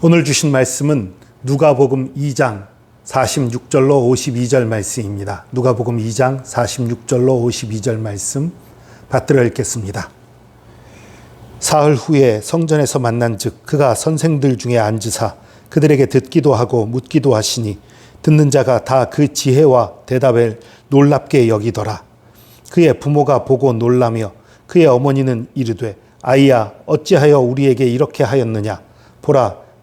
오늘 주신 말씀은 누가복음 2장 46절로 52절 말씀입니다. 누가복음 2장 46절로 52절 말씀 받들어 읽겠습니다. 사흘 후에 성전에서 만난즉 그가 선생들 중에 앉으사 그들에게 듣기도 하고 묻기도 하시니 듣는 자가 다 그 지혜와 대답을 놀랍게 여기더라. 그의 부모가 보고 놀라며 그의 어머니는 이르되 아이야 어찌하여 우리에게 이렇게 하였느냐 보라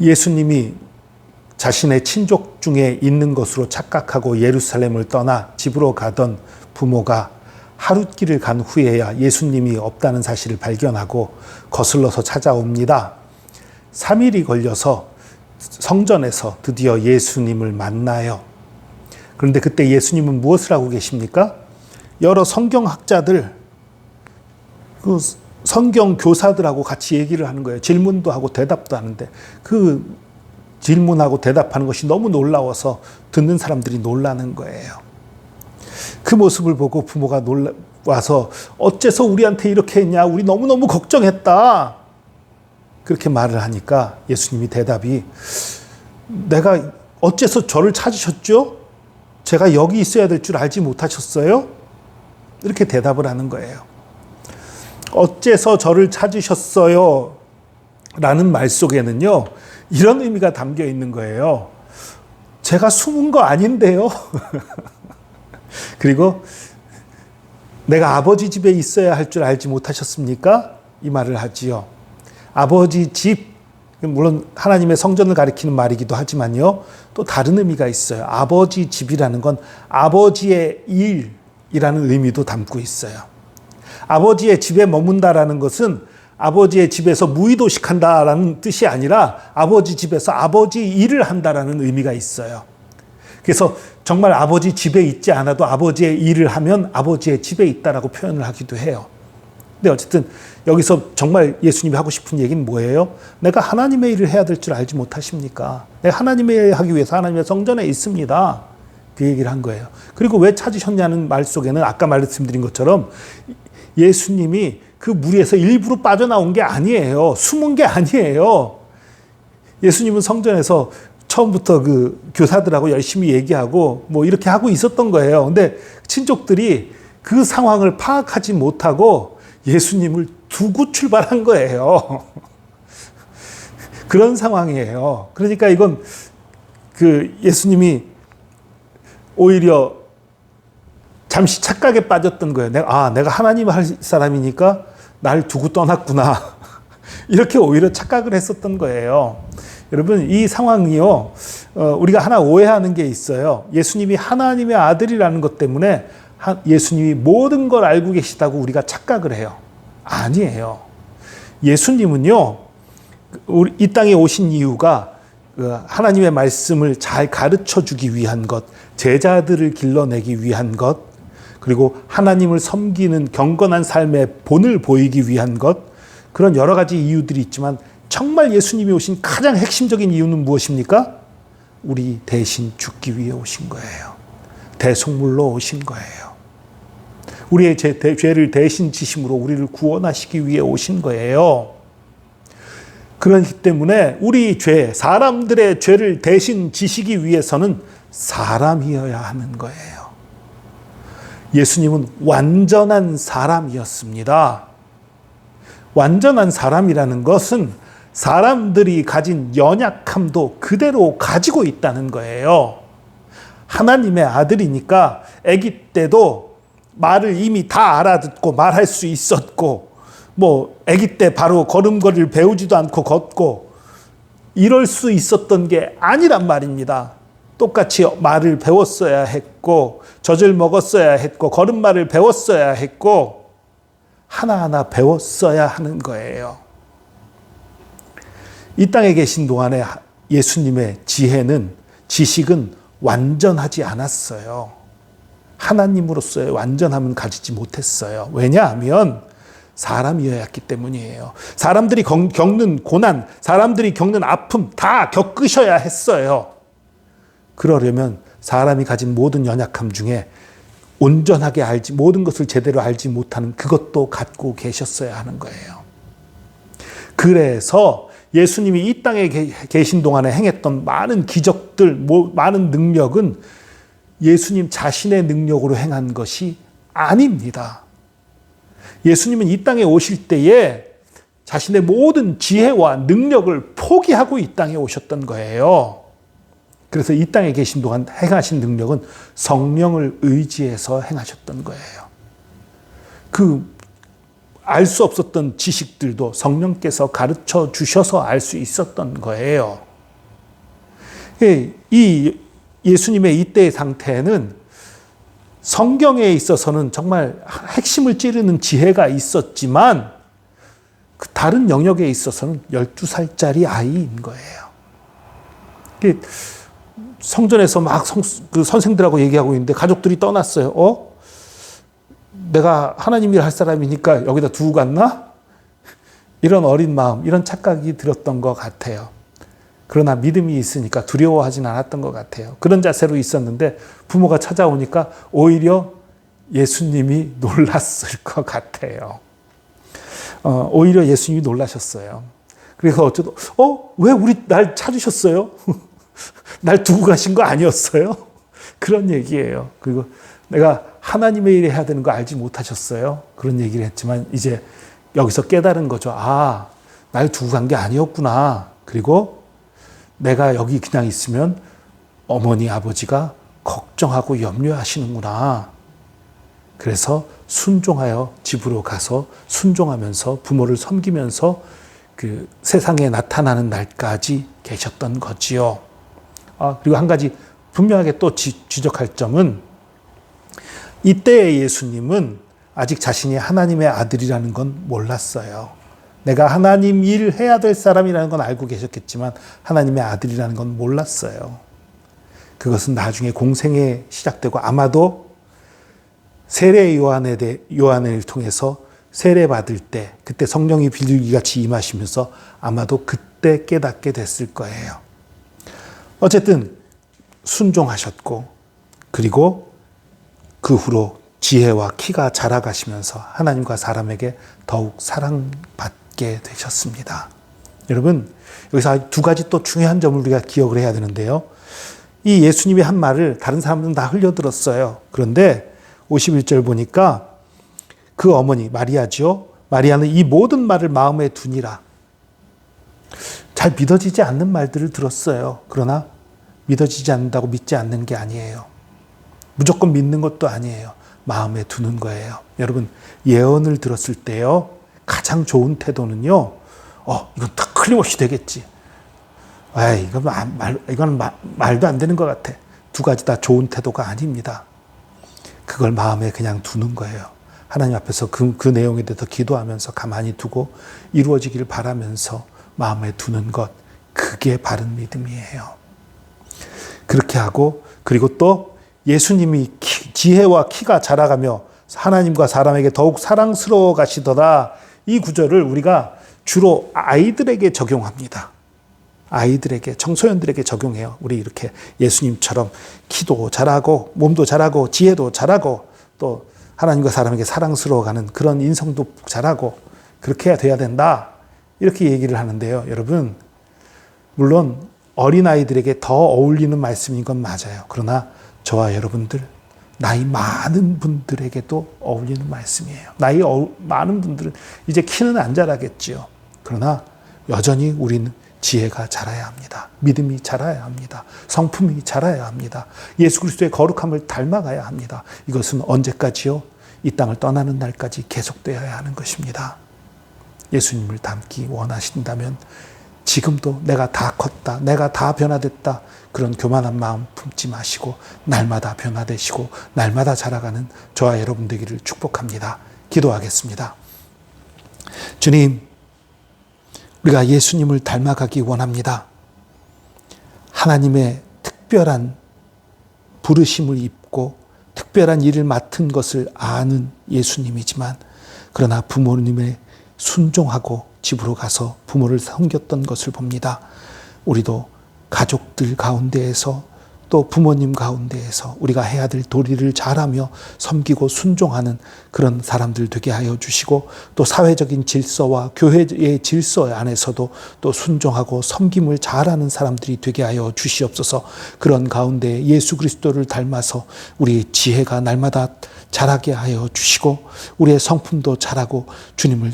예수님이 자신의 친족 중에 있는 것으로 착각하고 예루살렘을 떠나 집으로 가던 부모가 하룻길을 간 후에야 예수님이 없다는 사실을 발견하고 거슬러서 찾아옵니다. 3일이 걸려서 성전에서 드디어 예수님을 만나요. 그런데 그때 예수님은 무엇을 하고 계십니까? 여러 성경학자들, 그 성경 교사들하고 같이 얘기를 하는 거예요. 질문도 하고 대답도 하는데 그 질문하고 대답하는 것이 너무 놀라워서 듣는 사람들이 놀라는 거예요. 그 모습을 보고 부모가 놀라 와서 어째서 우리한테 이렇게 했냐? 우리 너무너무 걱정했다. 그렇게 말을 하니까 예수님이 대답이 내가 어째서 저를 찾으셨죠? 제가 여기 있어야 될 줄 알지 못하셨어요? 이렇게 대답을 하는 거예요. 어째서 저를 찾으셨어요? 라는 말 속에는요, 이런 의미가 담겨 있는 거예요. 제가 숨은 거 아닌데요? 그리고 내가 아버지 집에 있어야 할 줄 알지 못하셨습니까? 이 말을 하지요. 아버지 집, 물론 하나님의 성전을 가리키는 말이기도 하지만요, 또 다른 의미가 있어요. 아버지 집이라는 건 아버지의 일이라는 의미도 담고 있어요. 아버지의 집에 머문다라는 것은 아버지의 집에서 무의도식한다라는 뜻이 아니라 아버지 집에서 아버지 일을 한다라는 의미가 있어요. 그래서 정말 아버지 집에 있지 않아도 아버지의 일을 하면 아버지의 집에 있다라고 표현을 하기도 해요. 근데 어쨌든 여기서 정말 예수님이 하고 싶은 얘기는 뭐예요? 내가 하나님의 일을 해야 될 줄 알지 못하십니까? 내가 하나님의 일을 하기 위해서 하나님의 성전에 있습니다. 그 얘기를 한 거예요. 그리고 왜 찾으셨냐는 말 속에는 아까 말씀드린 것처럼 예수님이 그 무리에서 일부러 빠져나온 게 아니에요. 숨은 게 아니에요. 예수님은 성전에서 처음부터 그 교사들하고 열심히 얘기하고 뭐 이렇게 하고 있었던 거예요. 근데 친족들이 그 상황을 파악하지 못하고 예수님을 두고 출발한 거예요. 그런 상황이에요. 그러니까 이건 그 예수님이 오히려 잠시 착각에 빠졌던 거예요. 내가, 아, 내가 하나님 할 사람이니까 날 두고 떠났구나. 이렇게 오히려 착각을 했었던 거예요. 여러분, 이 상황이요, 어, 우리가 하나 오해하는 게 있어요. 예수님이 하나님의 아들이라는 것 때문에 예수님이 모든 걸 알고 계시다고 우리가 착각을 해요. 아니에요. 예수님은요, 이 땅에 오신 이유가 그 하나님의 말씀을 잘 가르쳐 주기 위한 것, 제자들을 길러내기 위한 것, 그리고 하나님을 섬기는 경건한 삶의 본을 보이기 위한 것, 그런 여러 가지 이유들이 있지만 정말 예수님이 오신 가장 핵심적인 이유는 무엇입니까? 우리 대신 죽기 위해 오신 거예요. 대속물로 오신 거예요. 우리의 제, 대, 죄를 대신 지심으로 우리를 구원하시기 위해 오신 거예요. 그렇기 때문에 우리 죄, 사람들의 죄를 대신 지시기 위해서는 사람이어야 하는 거예요. 예수님은 완전한 사람이었습니다. 완전한 사람이라는 것은 사람들이 가진 연약함도 그대로 가지고 있다는 거예요. 하나님의 아들이니까 아기 때도 말을 이미 다 알아듣고 말할 수 있었고 뭐 아기 때 바로 걸음걸이를 배우지도 않고 걷고 이럴 수 있었던 게 아니란 말입니다. 똑같이 말을 배웠어야 했고 젖을 먹었어야 했고 걸음마를 배웠어야 했고 하나하나 배웠어야 하는 거예요. 이 땅에 계신 동안에 예수님의 지혜는 지식은 완전하지 않았어요. 하나님으로서의 완전함은 가지지 못했어요. 왜냐하면 사람이었기 때문이에요. 사람들이 겪는 고난, 사람들이 겪는 아픔 다 겪으셔야 했어요. 그러려면 사람이 가진 모든 연약함 중에 온전하게 알지, 모든 것을 제대로 알지 못하는 그것도 갖고 계셨어야 하는 거예요. 그래서 예수님이 이 땅에 계신 동안에 행했던 많은 기적들, 많은 능력은 예수님 자신의 능력으로 행한 것이 아닙니다. 예수님은 이 땅에 오실 때에 자신의 모든 지혜와 능력을 포기하고 이 땅에 오셨던 거예요. 그래서 이 땅에 계신 동안 행하신 능력은 성령을 의지해서 행하셨던 거예요. 그 알 수 없었던 지식들도 성령께서 가르쳐 주셔서 알 수 있었던 거예요. 예, 이 예수님의 이때의 상태는 성경에 있어서는 정말 핵심을 찌르는 지혜가 있었지만 그 다른 영역에 있어서는 12살짜리 아이인 거예요. 성전에서 막 성, 그 선생들하고 얘기하고 있는데 가족들이 떠났어요. 어? 내가 하나님 일 할 사람이니까 여기다 두고 갔나? 이런 어린 마음, 이런 착각이 들었던 것 같아요. 그러나 믿음이 있으니까 두려워하진 않았던 것 같아요. 그런 자세로 있었는데 부모가 찾아오니까 오히려 예수님이 놀랐을 것 같아요. 어, 오히려 예수님이 놀라셨어요. 그래서 어쩌다, 어? 왜 우리 날 찾으셨어요? 날 두고 가신 거 아니었어요? 그런 얘기예요. 그리고 내가 하나님의 일을 해야 되는 거 알지 못하셨어요? 그런 얘기를 했지만 이제 여기서 깨달은 거죠. 아, 날 두고 간 게 아니었구나. 그리고 내가 여기 그냥 있으면 어머니, 아버지가 걱정하고 염려하시는구나. 그래서 순종하여 집으로 가서 순종하면서 부모를 섬기면서 그 세상에 나타나는 날까지 계셨던 거지요. 아, 그리고 한 가지 분명하게 또 지, 지적할 점은 이때의 예수님은 아직 자신이 하나님의 아들이라는 건 몰랐어요. 내가 하나님 일 해야 될 사람이라는 건 알고 계셨겠지만 하나님의 아들이라는 건 몰랐어요. 그것은 나중에 공생에 시작되고 아마도 세례 요한에 대, 요한을 통해서 세례 받을 때 그때 성령이 비둘기 같이 임하시면서 아마도 그때 깨닫게 됐을 거예요. 어쨌든 순종하셨고 그리고 그 후로 지혜와 키가 자라가시면서 하나님과 사람에게 더욱 사랑받 갖게 되셨습니다. 여러분, 여기서 두 가지 또 중요한 점을 우리가 기억을 해야 되는데요. 이 예수님이 한 말을 다른 사람들은 다 흘려들었어요. 그런데 51절 보니까 그 어머니 마리아죠. 마리아는 이 모든 말을 마음에 두니라. 잘 믿어지지 않는 말들을 들었어요. 그러나 믿어지지 않는다고 믿지 않는 게 아니에요. 무조건 믿는 것도 아니에요. 마음에 두는 거예요. 여러분, 예언을 들었을 때요. 가장 좋은 태도는요, 어, 이건 딱 틀림없이 되겠지. 아 이건 말, 이건 말, 말도 안 되는 것 같아. 두 가지 다 좋은 태도가 아닙니다. 그걸 마음에 그냥 두는 거예요. 하나님 앞에서 그, 그 내용에 대해서 기도하면서 가만히 두고 이루어지기를 바라면서 마음에 두는 것. 그게 바른 믿음이에요. 그렇게 하고, 그리고 또 예수님이 키, 지혜와 키가 자라가며 하나님과 사람에게 더욱 사랑스러워 가시더라. 이 구절을 우리가 주로 아이들에게 적용합니다. 아이들에게, 청소년들에게 적용해요. 우리 이렇게 예수님처럼 키도 잘하고, 몸도 잘하고, 지혜도 잘하고, 또 하나님과 사람에게 사랑스러워가는 그런 인성도 잘하고, 그렇게 해야 된다. 이렇게 얘기를 하는데요. 여러분, 물론 어린아이들에게 더 어울리는 말씀인 건 맞아요. 그러나 저와 여러분들, 나이 많은 분들에게도 어울리는 말씀이에요. 나이 많은 분들은 이제 키는 안 자라겠지요. 그러나 여전히 우리는 지혜가 자라야 합니다. 믿음이 자라야 합니다. 성품이 자라야 합니다. 예수 그리스도의 거룩함을 닮아가야 합니다. 이것은 언제까지요? 이 땅을 떠나는 날까지 계속되어야 하는 것입니다. 예수님을 닮기 원하신다면 지금도 내가 다 컸다. 내가 다 변화됐다. 그런 교만한 마음 품지 마시고 날마다 변화되시고 날마다 자라가는 저와 여러분 되기를 축복합니다. 기도하겠습니다. 주님, 우리가 예수님을 닮아가기 원합니다. 하나님의 특별한 부르심을 입고 특별한 일을 맡은 것을 아는 예수님이지만 그러나 부모님의 순종하고 집으로 가서 부모를 섬겼던 것을 봅니다. 우리도 가족들 가운데에서 또 부모님 가운데에서 우리가 해야 될 도리를 잘하며 섬기고 순종하는 그런 사람들 되게 하여 주시고 또 사회적인 질서와 교회의 질서 안에서도 또 순종하고 섬김을 잘하는 사람들이 되게 하여 주시옵소서 그런 가운데 예수 그리스도를 닮아서 우리의 지혜가 날마다 자라게 하여 주시고 우리의 성품도 자라고 주님을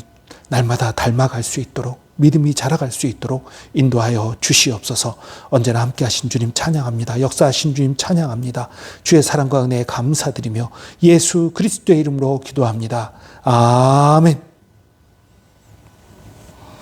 날마다 닮아갈 수 있도록 믿음이 자라갈 수 있도록 인도하여 주시옵소서 언제나 함께 하신 주님 찬양합니다. 역사하신 주님 찬양합니다. 주의 사랑과 은혜에 감사드리며 예수 그리스도의 이름으로 기도합니다. 아멘.